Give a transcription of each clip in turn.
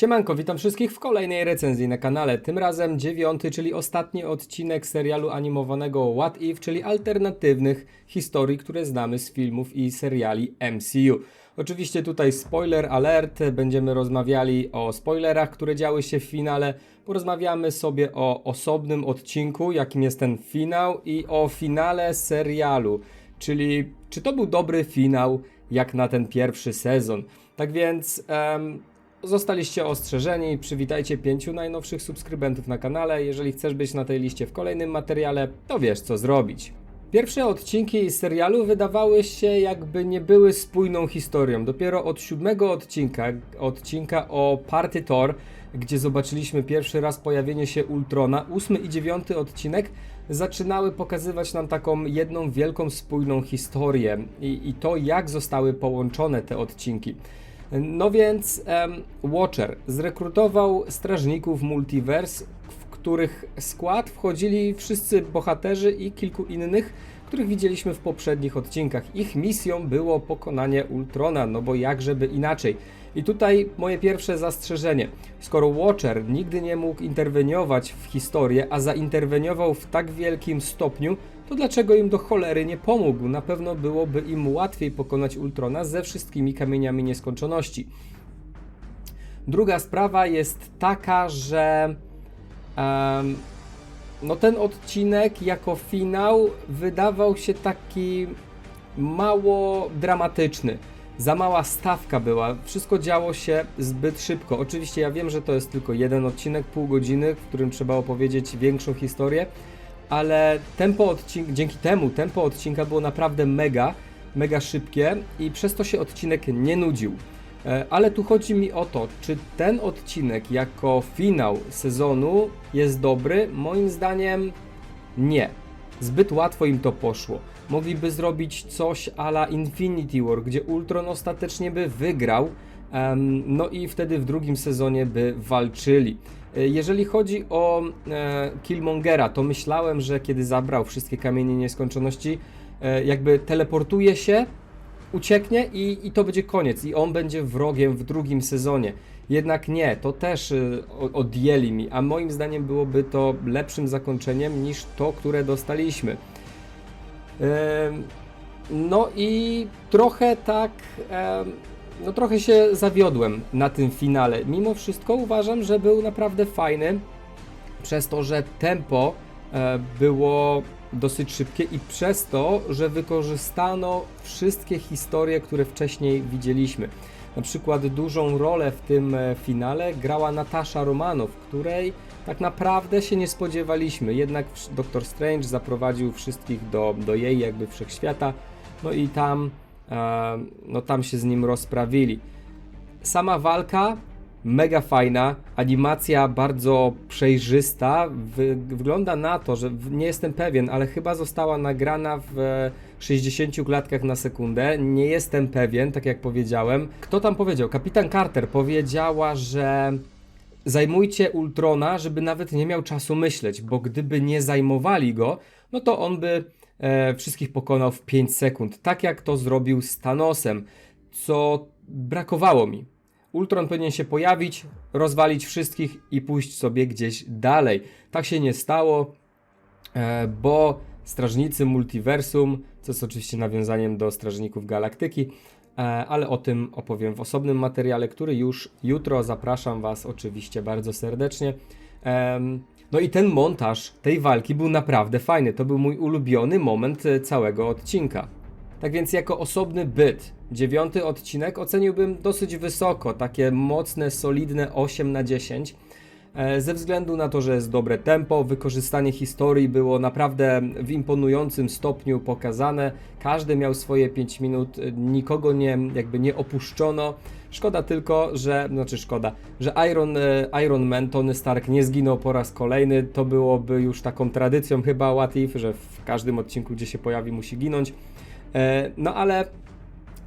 Siemanko, witam wszystkich w kolejnej recenzji na kanale. Tym razem dziewiąty, czyli ostatni odcinek serialu animowanego What If, czyli alternatywnych historii, które znamy z filmów i seriali MCU. Oczywiście tutaj spoiler alert, będziemy rozmawiali o spoilerach, które działy się w finale. Porozmawiamy sobie o osobnym odcinku, jakim jest ten finał i o finale serialu, czyli czy to był dobry finał jak na ten pierwszy sezon. Tak więc em, Zostaliście ostrzeżeni, przywitajcie pięciu najnowszych subskrybentów na kanale. Jeżeli chcesz być na tej liście w kolejnym materiale, to wiesz co zrobić. Pierwsze odcinki serialu wydawały się jakby nie były spójną historią. Dopiero od siódmego odcinka, odcinka o Party Thor, gdzie zobaczyliśmy pierwszy raz pojawienie się Ultrona, ósmy i dziewiąty odcinek zaczynały pokazywać nam taką jedną wielką spójną historię i, i to jak zostały połączone te odcinki. No więc em, Watcher zrekrutował strażników Multiverse, w których skład wchodzili wszyscy bohaterzy i kilku innych, których widzieliśmy w poprzednich odcinkach. Ich misją było pokonanie Ultrona, no bo jakżeby inaczej. I tutaj moje pierwsze zastrzeżenie. Skoro Watcher nigdy nie mógł interweniować w historię, a zainterweniował w tak wielkim stopniu, to dlaczego im do cholery nie pomógł? Na pewno byłoby im łatwiej pokonać Ultrona ze wszystkimi kamieniami nieskończoności. Druga sprawa jest taka, że em, no ten odcinek jako finał wydawał się taki mało dramatyczny. Za mała stawka była, wszystko działo się zbyt szybko. Oczywiście ja wiem, że to jest tylko jeden odcinek, pół godziny, w którym trzeba opowiedzieć większą historię, ale tempo odcinka, dzięki temu tempo odcinka było naprawdę mega, mega szybkie i przez to się odcinek nie nudził. E, Ale tu chodzi mi o to, czy ten odcinek jako finał sezonu jest dobry? Moim zdaniem nie. Zbyt łatwo im to poszło. Mogliby zrobić coś a la Infinity War, gdzie Ultron ostatecznie by wygrał, no i wtedy w drugim sezonie by walczyli. E, Jeżeli chodzi o e, Killmongera, to myślałem, że kiedy zabrał wszystkie kamienie nieskończoności, e, jakby teleportuje się, ucieknie i, i to będzie koniec. I on będzie wrogiem w drugim sezonie. Jednak nie, to też odjęli mi, a moim zdaniem byłoby to lepszym zakończeniem niż to, które dostaliśmy. No i trochę tak, no trochę się zawiodłem na tym finale. Mimo wszystko uważam, że był naprawdę fajny, przez to, że tempo e, było dosyć szybkie i przez to, że wykorzystano wszystkie historie, które wcześniej widzieliśmy. Na przykład dużą rolę w tym e, finale grała Natasza Romanow, której tak naprawdę się nie spodziewaliśmy. Jednak Doctor Strange zaprowadził wszystkich do, do jej jakby wszechświata, no i tam, no tam się z nim rozprawili. Sama walka mega fajna, animacja bardzo przejrzysta. Wy, wygląda na to, że nie jestem pewien, ale chyba została nagrana w e, 60 klatkach na sekundę. Nie jestem pewien, tak jak powiedziałem. Kto tam powiedział? Kapitan Carter powiedziała, że zajmujcie Ultrona, żeby nawet nie miał czasu myśleć, bo gdyby nie zajmowali go, no to on by e, wszystkich pokonał w 5 sekund, tak jak to zrobił z Thanosem, co brakowało mi. Ultron powinien się pojawić, rozwalić wszystkich i pójść sobie gdzieś dalej. Tak się nie stało, e, bo Strażnicy Multiversum, co jest oczywiście nawiązaniem do Strażników Galaktyki, e, ale o tym opowiem w osobnym materiale, który już jutro zapraszam Was oczywiście bardzo serdecznie. No i ten montaż tej walki był naprawdę fajny. To był mój ulubiony moment e, całego odcinka. Tak więc jako osobny byt, dziewiąty odcinek oceniłbym dosyć wysoko, takie mocne, solidne 8 na 10. E, Ze względu na to, że jest dobre tempo, wykorzystanie historii było naprawdę w imponującym stopniu pokazane. Każdy miał swoje 5 minut, e, nikogo nie, jakby nie opuszczono. Szkoda tylko, że, znaczy szkoda, że Iron, e, Iron Man, Tony Stark nie zginął po raz kolejny. To byłoby już taką tradycją chyba What If, że w każdym odcinku, gdzie się pojawi, musi ginąć. No ale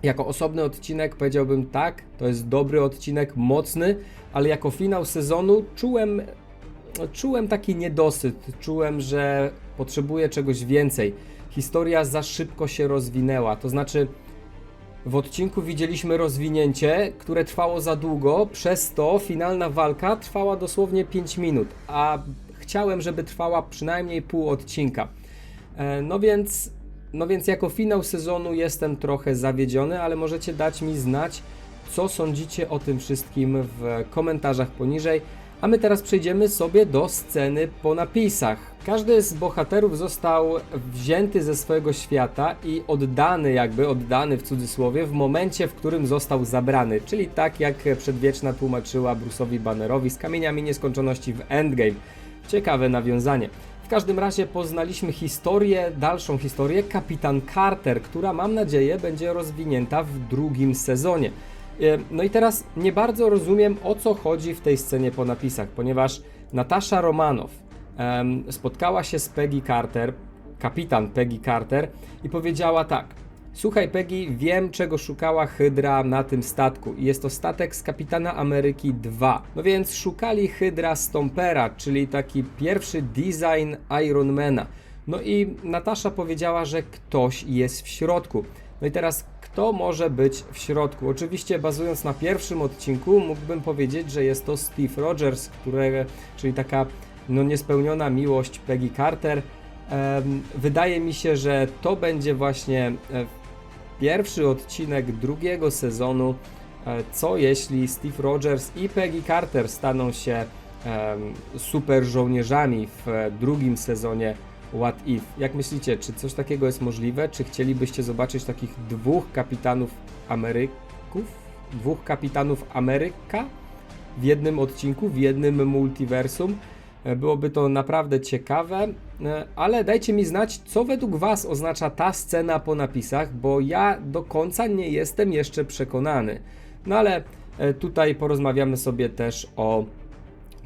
jako osobny odcinek powiedziałbym tak, to jest dobry odcinek, mocny, ale jako finał sezonu czułem, czułem taki niedosyt, czułem, że potrzebuję czegoś więcej. Historia za szybko się rozwinęła, to znaczy W odcinku widzieliśmy rozwinięcie, które trwało za długo, przez to finalna walka trwała dosłownie 5 minut, a chciałem, żeby trwała przynajmniej pół odcinka. E, No więc, no więc jako finał sezonu jestem trochę zawiedziony, ale możecie dać mi znać, co sądzicie o tym wszystkim w komentarzach poniżej. A my teraz przejdziemy sobie do sceny po napisach. Każdy z bohaterów został wzięty ze swojego świata i oddany, jakby oddany w cudzysłowie, w momencie, w którym został zabrany. Czyli tak jak przedwieczna tłumaczyła Bruce'owi Bannerowi z kamieniami nieskończoności w Endgame. Ciekawe nawiązanie. W każdym razie poznaliśmy historię, dalszą historię Kapitan Carter, która mam nadzieję będzie rozwinięta w drugim sezonie. E, No i teraz nie bardzo rozumiem o co chodzi w tej scenie po napisach, ponieważ Natasza Romanow spotkała się z Peggy Carter, kapitan Peggy Carter i powiedziała tak. Słuchaj Peggy, wiem czego szukała Hydra na tym statku jest to statek z Kapitana Ameryki 2. No więc szukali Hydra Stompera, czyli taki pierwszy design Ironmana. No i Natasza powiedziała, że ktoś jest w środku. No i teraz kto może być w środku? Oczywiście bazując na pierwszym odcinku mógłbym powiedzieć, że jest to Steve Rogers, które, czyli taka no niespełniona miłość Peggy Carter. Wydaje mi się, że to będzie właśnie e, pierwszy odcinek drugiego sezonu. E, Co jeśli Steve Rogers i Peggy Carter staną się super żołnierzami w e, drugim sezonie What If? Jak myślicie, czy coś takiego jest możliwe? Czy chcielibyście zobaczyć takich dwóch kapitanów Ameryków? Dwóch kapitanów Ameryka w jednym odcinku, w jednym multiversum? E, Byłoby to naprawdę ciekawe, e, ale dajcie mi znać, co według Was oznacza ta scena po napisach, bo ja do końca nie jestem jeszcze przekonany. No ale e, tutaj porozmawiamy sobie też o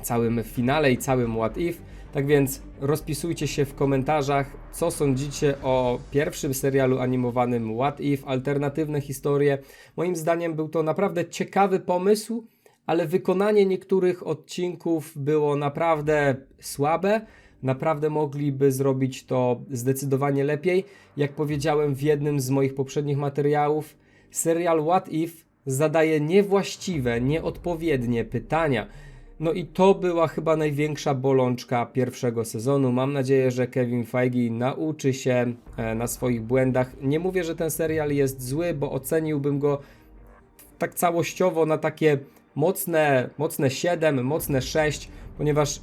całym finale i całym What If. Tak więc rozpisujcie się w komentarzach, co sądzicie o pierwszym serialu animowanym What If, alternatywne historie. Moim zdaniem był to naprawdę ciekawy pomysł, ale wykonanie niektórych odcinków było naprawdę słabe. Naprawdę mogliby zrobić to zdecydowanie lepiej. Jak powiedziałem w jednym z moich poprzednich materiałów, serial What If zadaje niewłaściwe, nieodpowiednie pytania. No i to była chyba największa bolączka pierwszego sezonu. Mam nadzieję, że Kevin Feige nauczy się e, na swoich błędach. Nie mówię, że ten serial jest zły, bo oceniłbym go tak całościowo na takie mocne, mocne 7, mocne 6, ponieważ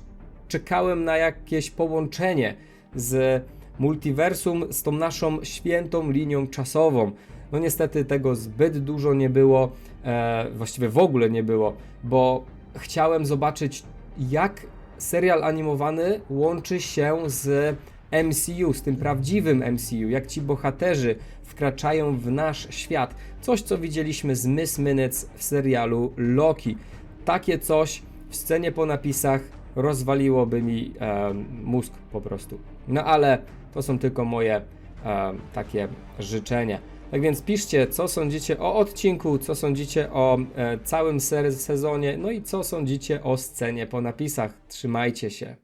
czekałem na jakieś połączenie z multiversum, z tą naszą świętą linią czasową. No niestety tego zbyt dużo nie było, e, właściwie w ogóle nie było, bo chciałem zobaczyć jak serial animowany łączy się z MCU, z tym prawdziwym MCU, jak ci bohaterzy wkraczają w nasz świat. Coś, co widzieliśmy z Miss Minutes w serialu Loki. Takie coś w scenie po napisach rozwaliłoby mi em, mózg po prostu. No ale to są tylko moje em, takie życzenia. Tak więc piszcie, co sądzicie o odcinku, co sądzicie o e, całym sezonie, no i co sądzicie o scenie po napisach. Trzymajcie się.